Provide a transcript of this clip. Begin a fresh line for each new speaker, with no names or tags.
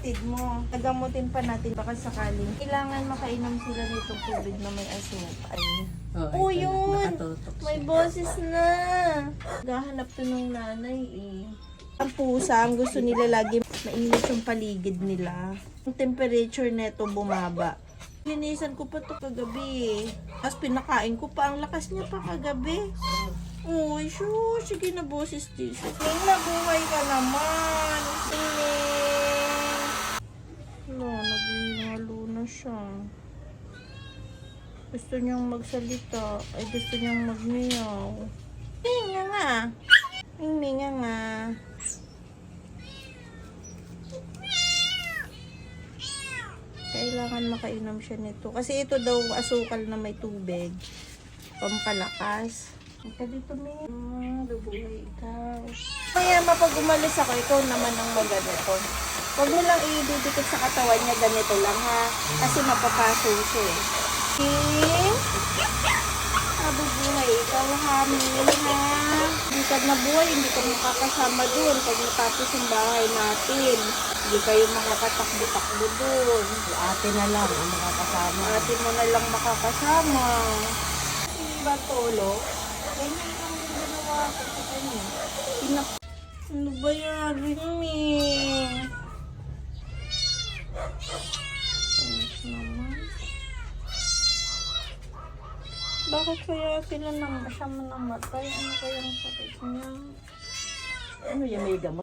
kapatid mo. Nagamutin pa natin baka sakaling. Kailangan makainom sila nitong tubig na may asukal.
Oh,
Oh,
ito
yun.
nakatutok
May boses na. Gahanap to ng nanay eh. Ang pusa, ang gusto nila lagi mainit yung paligid nila. Ang temperature neto bumaba. Linisan ko pa to kagabi eh. Tapos pinakain ko pa. Ang lakas niya pa kagabi. Uy, shush. Sige na boses, Jesus. Ning, nabuhay ka naman. Na siya. Gusto niyang magsalita. Ay, gusto niyang magmiyaw. Minga nga. Minga nga. Kailangan makainom siya nito. Kasi ito daw asukal na may tubig. Pampalakas. Ika dito, May. Ah, nabuhay ikaw. Kaya mapag umalis ako, ikaw naman ang maganito. Huwag mo lang ididikit sa katawan niya ganito lang ha. Kasi mapapaso siya eh. King? Nabubuhay ikaw ha, Mil ha. Hindi ka nabuhay, hindi ka makakasama doon pag natapos yung bahay natin. Hindi kayo makakatakbo-takbo doon.
Ate na lang ang makakasama.
Ate mo na lang makakasama. Hindi ba tolo? Ganyan yung ginawa ko sa kanya. Ano ba yan, Rimi? Ayos naman. Bakit kaya sila nang siya namatay? Ano kayang sakit niya?
Ano yung may gamot?